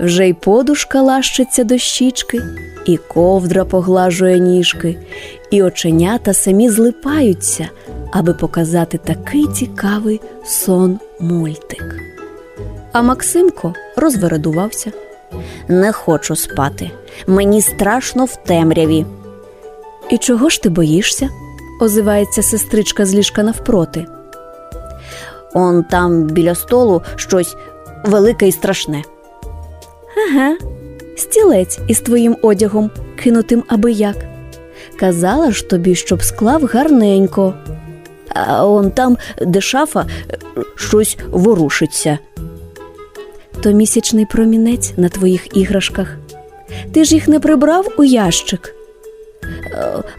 Вже й подушка лащиться до щічки, і ковдра поглажує ніжки, і оченята самі злипаються, аби показати такий цікавий сон мультик. А Максимко розвередувався. Не хочу спати. Мені страшно в темряві. І чого ж ти боїшся? озивається сестричка з ліжка навпроти. Он там біля столу щось велике і страшне. Ага, стілець із твоїм одягом, кинутим аби як. Казала ж тобі, щоб склав гарненько. А он там, де шафа, щось ворушиться. То місячний промінець на твоїх іграшках. Ти ж їх не прибрав у ящик.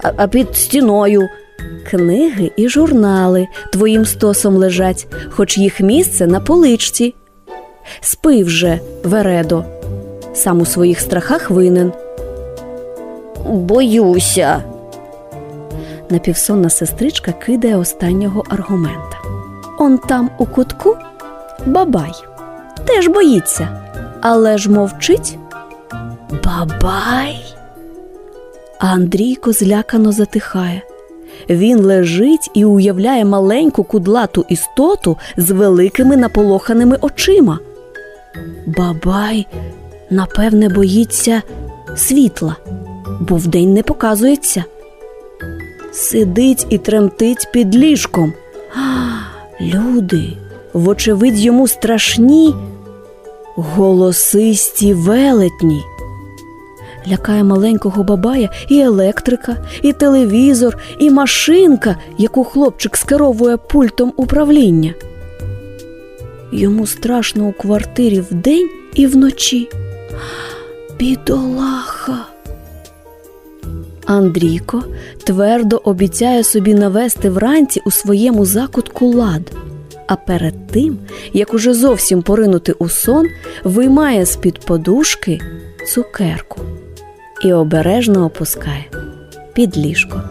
А, а під стіною. Книги і журнали твоїм стосом лежать, хоч їх місце на поличці. Спи вже, Вередо, сам у своїх страхах винен. Боюся. Напівсонна сестричка кидає останнього аргумента. Он там у кутку бабай. Теж боїться, але ж мовчить. Бабай. А Андрійко злякано затихає. Він лежить і уявляє маленьку кудлату істоту з великими наполоханими очима. Бабай, напевне, боїться світла, бо вдень не показується. Сидить і тремтить під ліжком. А, люди, вочевидь, йому страшні, голосисті велетні. Лякає маленького бабая і електрика, і телевізор, і машинка, яку хлопчик скеровує пультом управління. Йому страшно у квартирі вдень і вночі. Бідолаха. Андрійко твердо обіцяє собі навести вранці у своєму закутку лад. А перед тим, як уже зовсім поринути у сон, виймає з-під подушки цукерку і обережно опускає під ліжко.